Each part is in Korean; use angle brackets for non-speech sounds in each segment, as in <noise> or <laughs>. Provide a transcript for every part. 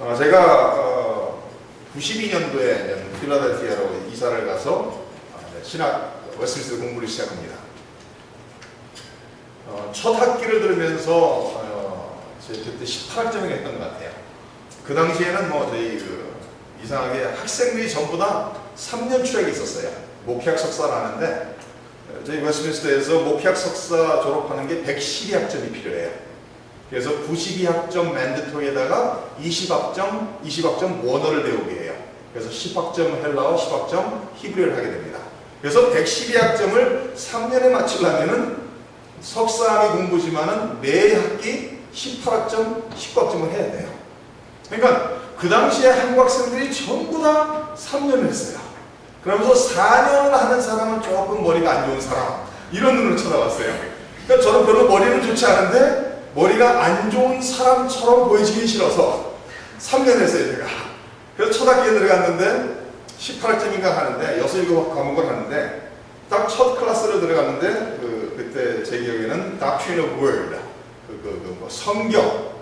어, 제가 어, 92년도에 필라델피아로 이사를 가서 어, 네, 신학 웨스트민스터 공부를 시작합니다. 어, 첫 학기를 들으면서 어, 제 그때 18학점이 했던 것 같아요. 그 당시에는 뭐 저희 그 이상하게 학생들이 전부 다 3년 추락이 있었어요. 목회학 석사를 하는데 어, 저희 웨스트민스터에서 목회학 석사 졸업하는 게 112학점이 필요해요. 그래서 92학점 맨드토리에다가 20학점, 20학점 원어를 배우게 해요. 그래서 10학점 헬라어, 10학점 히브리어를 하게 됩니다. 그래서 112학점을 3년에 맞추려면은 석사학위 공부지만은 매 학기 18학점, 19학점을 해야 돼요. 그러니까 그 당시에 한국 학생들이 전부 다 3년을 했어요. 그러면서 4년을 하는 사람은 조금 머리가 안 좋은 사람 이런 눈으로 쳐다봤어요. 그러니까 저는 별로 머리는 좋지 않은데 머리가 안 좋은 사람처럼 보이지기 싫어서 3년 했어요 제가. 그래서 첫 학기에 들어갔는데 18학점인가 하는데 6, 7 과목을 하는데 딱 첫 클래스로 들어갔는데 그, 그때 제 기억에는 Doctrine of Word 그, 그, 그 뭐 성경 어,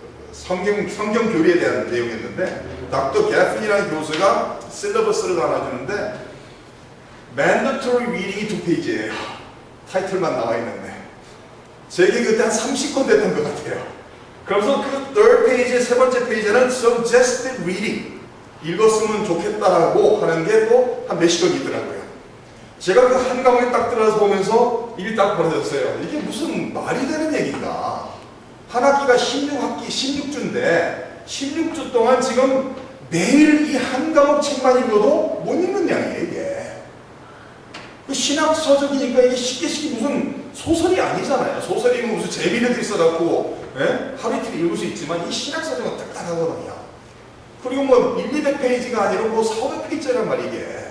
그 성경 성경 교리에 대한 내용이었는데 닥터 게프니라는 교수가 실러버스를 나눠주는데 mandatory reading이 두 페이지예요. 타이틀만 나와 있는데 제게 그때 한 30권 됐던 것 같아요. 그러면서 그 third 페이지 세 번째 페이지는 suggested reading 읽었으면 좋겠다라고 하는 게 또 한 몇십 권 있더라고요. 제가 그 한 과목에 딱 들어서 보면서 일이 딱 벌어졌어요. 이게 무슨 말이 되는 얘기인가? 한 학기가 16학기, 16주인데 16주 동안 지금 매일 이 한 과목 책만 읽어도 못 읽는 양이에요, 이게. 그 신학 서적이니까 이게 쉽게 쉽게 무슨 소설이 아니잖아요. 소설이면 무슨 재미는 있어갖고 예? 하루 이틀 읽을 수 있지만 이 신학 서적은 딱딱하거든요. 그리고 뭐 1, 200페이지가 아니라 뭐 400페이지란 말이야 이게.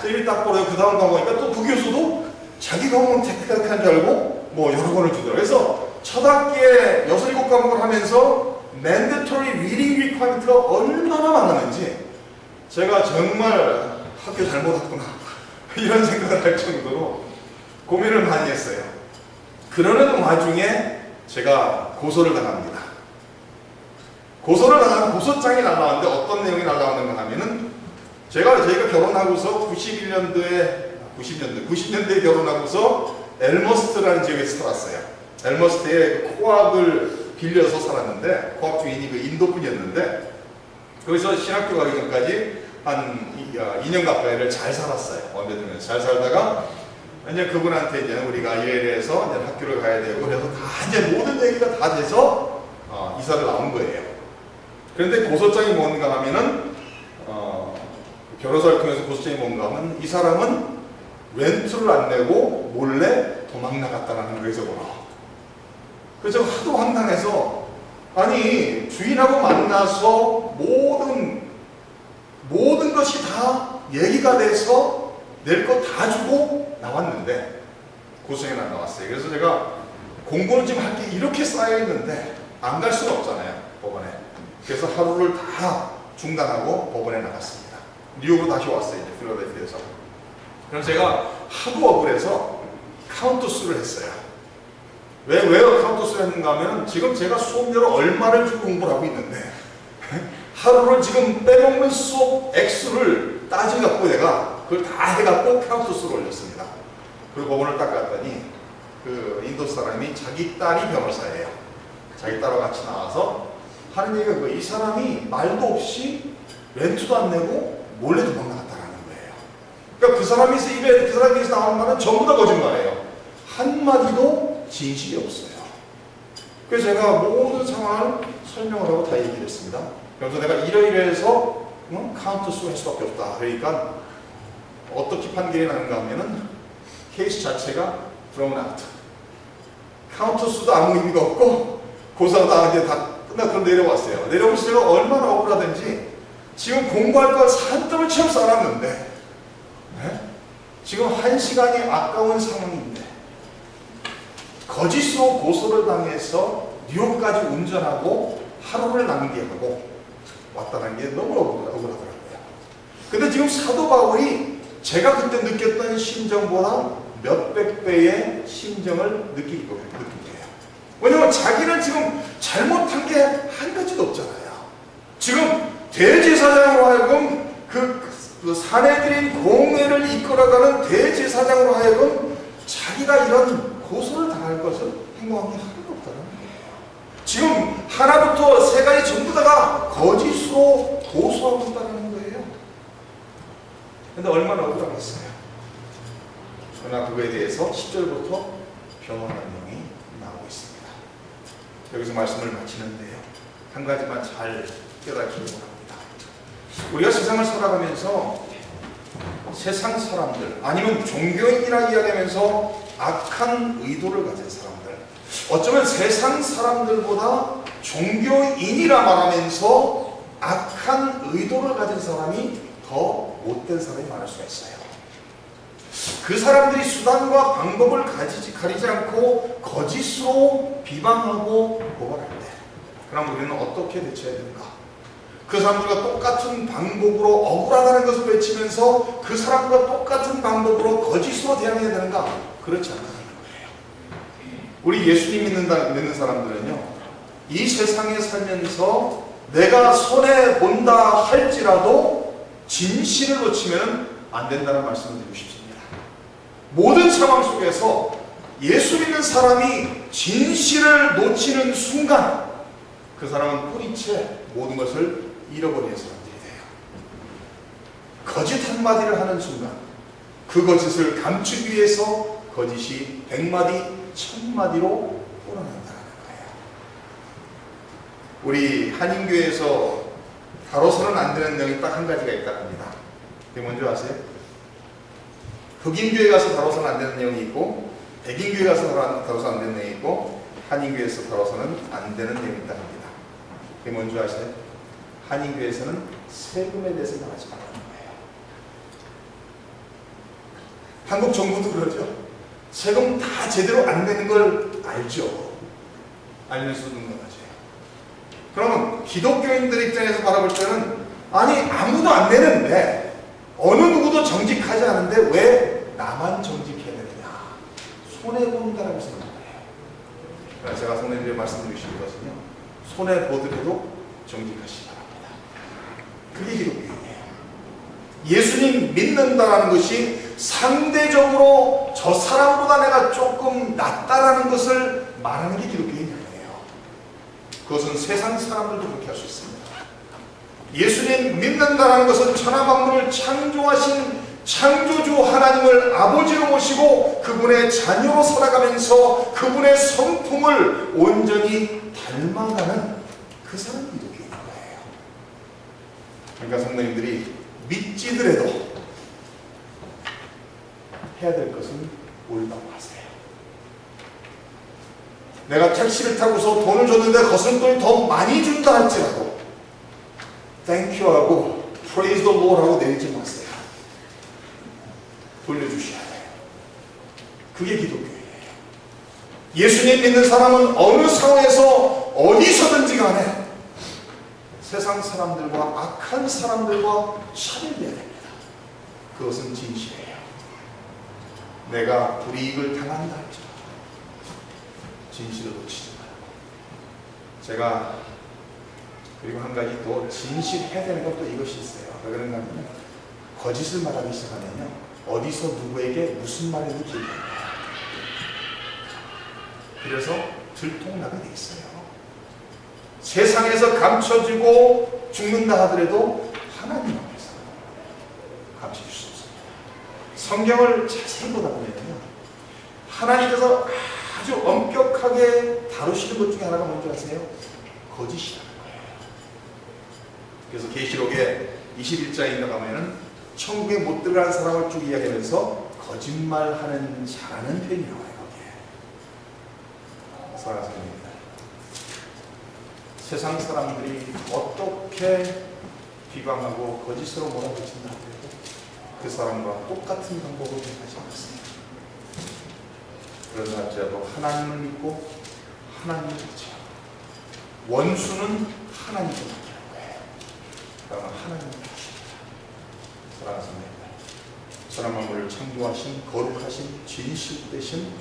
제일 딱 보래요. 그 다음 과목이니까 또그 교수도 자기 과목은 테크닉한 줄 알고 뭐 여러 권을 주더라고요. 그래서 첫 학기에 6, 7과목을 하면서 mandatory reading requirement가 얼마나 많았는지 제가 정말 학교 잘못 왔구나 <laughs> 이런 생각을 할 정도로 고민을 많이 했어요. 그러는 와중에 제가 고소를 당합니다. 고소를 당하면 고소장이 날라왔는데 어떤 내용이 날라왔는가 하면은 제가 저희가 결혼하고서 91년도에 90년대 90년대에 결혼하고서 엘머스트라는 지역에서 살았어요. 엘머스트에 코앞을 빌려서 살았는데 코앞 주인이 그 인도 분이었는데 거기서 신학교 가기 전까지 한 2년 가까이를 잘 살았어요. 원배들면서 잘 살다가 이제 그분한테 이제 우리가 이래서 이제 학교를 가야 되고 그래서 다 이제 모든 얘기가 다 돼서 어, 이사를 나온 거예요. 그런데 고소장이 뭔가 하면은 어, 변호사를 통해서 고소장이 뭔가 하면 이 사람은 렌트를 안 내고 몰래 도망 나갔다라는 거에서 보라. 그래서 하도 황당해서 아니 주인하고 만나서 모든 모든 것이 다 얘기가 돼서 낼 거 다 주고 나왔는데 고소장이 안 나왔어요. 그래서 제가 공부는 지금 할게 이렇게 쌓여 있는데 안 갈 수가 없잖아요 법원에. 그래서 하루를 다 중단하고 법원에 나갔습니다. 뉴욕으로 다시 왔어요. 이제 필라델피아에서. 그럼 제가 하도 억울해서 카운트 수를 했어요. 왜, 왜 카운트 수를 했는가 하면 지금 제가 수업료를 얼마를 주고 공부를 하고 있는데 <laughs> 하루를 지금 빼먹는 수업 액수를 따져갖고 내가 그걸 다 해갖고 카운트 수를 올렸습니다. 그딱 갔더니 그 인도 사람이 자기 딸이 변호사예요. 자기 딸과 같이 나와서 하는 얘기가 그이 사람이 말도 없이 렌트도 안 내고 몰래 도망 나갔다라는 거예요. 그러니까 그 사람이 입에 그 사람에서 나오는 말은 전부 다 거짓말이에요. 한 마디도 진실이 없어요. 그래서 제가 모든 상황을 설명을 하고 다 얘기를 했습니다. 그래서 내가 이러이러해서 응? 카운트 수할 수밖에 없다. 그러니까 어떻게 판결이 나는가 하면은 케이스 자체가 thrown out. 카운트 수도 아무 의미가 없고 고사도 다 이제 다 끝나고 내려왔어요. 제가 얼마나 억울하든지 지금 공부할 걸 산더미 채워 쌓았는데 네? 지금 한 시간이 아까운 상황인데 거짓으로 고소를 당해서 뉴욕까지 운전하고 하루를 낭비하고 왔다는 게 너무 억울- 억울하더라고요. 근데 지금 사도 바울이 제가 그때 느꼈던 심정보다 몇백 배의 심정을 거예요. 왜냐면 자기는 지금 잘못한 게 한 가지도 없잖아요. 지금 대제사장으로 하여금 그, 그 사내들인 공회를 이끌어가는 대제사장으로 하여금 자기가 이런 고소를 당할 것을 행동한 게 하나도 없다는 거예요. 지금 하나부터 세 가지 전부 다가 거짓으로 고소하고 있다는 거예요. 근데 얼마나 억울하겠어요. 그러나 그거에 대해서 10절부터 변호하는 내용이 나오고 있습니다. 여기서 말씀을 마치는데요. 한 가지만 잘 깨닫기를 원합니다. 우리가 세상을 살아가면서 세상 사람들 아니면 종교인이라 이야기하면서 악한 의도를 가진 사람들 어쩌면 세상 사람들보다 종교인이라 말하면서 악한 의도를 가진 사람이 더 못된 사람이 많을 수가 있어요. 그 사람들이 수단과 방법을 가지지, 가리지 않고 거짓으로 비방하고 고발할 때 그럼 우리는 어떻게 대처해야 되는가? 그 사람들과 똑같은 방법으로 억울하다는 것을 외치면서 그 사람과 똑같은 방법으로 거짓으로 대항해야 되는가? 그렇지 않다는 거예요. 우리 예수님 믿는다, 믿는 사람들은요, 이 세상에 살면서 내가 손해 본다 할지라도 진실을 놓치면 안 된다는 말씀을 드리고 싶습니다. 모든 상황 속에서 예수 믿는 사람이 진실을 놓치는 순간 그 사람은 뿌리채 모든 것을 잃어버리는 사람들이 돼요. 거짓 한마디를 하는 순간 그 거짓을 감추기 위해서 거짓이 백마디, 천마디로 뿌러난다는 거예요. 우리 한인교회에서 다뤄서는 안 되는 내용이 딱 한 가지가 있다고 합니다. 그게 뭔지 아세요? 흑인교회 가서 다뤄서는 안 되는 내용이 있고 백인교회 가서 다뤄- 다뤄서 안 되는 내용이 있고 한인교회에서 다뤄서는 안 되는 내용이 있다고 합니다. 그게 뭔지 아세요? 한인교회에서는 세금에 대해서 말하지 말라는 거예요. 한국 정부도 그러죠. 세금 다 제대로 안 내는 걸 알죠. 알면서도 능가하죠. 그러면 기독교인들 입장에서 바라볼 때는 아니 아무도 안 내는데 어느 누구도 정직하지 않은데 왜 나만 정직해야 되느냐 손해본다라고 생각해요. 그래서 제가 선생님께 말씀드리고 것은요 손해보더라도 정직하시기 바랍니다. 그게 기독교인이에요. 예수님 믿는다라는 것이 상대적으로 저 사람보다 내가 조금 낫다라는 것을 말하는 게 기독교인이 아니에요. 그것은 세상 사람들도 그렇게 할 수 있습니다. 예수님 믿는다라는 것은 천하 만물을 창조하신 창조주 하나님을 아버지로 모시고 그분의 자녀로 살아가면서 그분의 성품을 온전히 닮아가는 그 사람이 기독교인인 거예요. 그러니까 성도님들이 믿지더라도 해야 될 것은 옳다고 하세요. 내가 택시를 타고서 돈을 줬는데 거슴돈이 더 많이 준다 할지라도 땡큐 하고 praise the Lord 하고 내리지 마세요. 돌려주셔야 돼요. 그게 기독교예요. 예수님 믿는 사람은 어느 상황에서 어디서든지 간에 세상 사람들과 악한 사람들과 차별돼야 됩니다. 그것은 진실이에요. 내가 불이익을 당한다 할지라도 진실을 놓치지 말고 제가 그리고 한 가지 또 진실해야 되는 것도 이것이 있어요. 왜 그런가 하면 거짓을 말하기 시작하면요 어디서 누구에게 무슨 말인지 기억해요. 그래서 들통나게 돼 있어요. 세상에서 감춰지고 죽는다 하더라도 하나님 앞에서 감춰질 수 없습니다. 성경을 자세히 보다 보면요. 하나님께서 아주 엄격하게 다루시는 것 중에 하나가 뭔지 아세요? 거예요. 그래서 계시록에 21장에 나가면은 천국에 못 들어간 사람을 쭉 이야기하면서 거짓말하는 자라는 표현이 나와요. 거기에. 사랑하는 성도입니다. 세상 사람들이 어떻게 비방하고 거짓으로 몰아붙인다 그 사람과 똑같은 방법으로 하지 않습니다. 그러나 할지라도 하나님을 믿고 하나님을 의지하고 원수는 맡기는 거예요. 그러나 믿습니다. 사랑하는 성도입니다. 사람 만물을 창조하신 거룩하신 진실 되신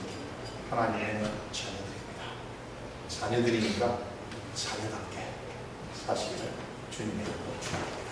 하나님의 자녀들입니다. 자녀들이니까 자녀답게 사시기를 주님의 보충.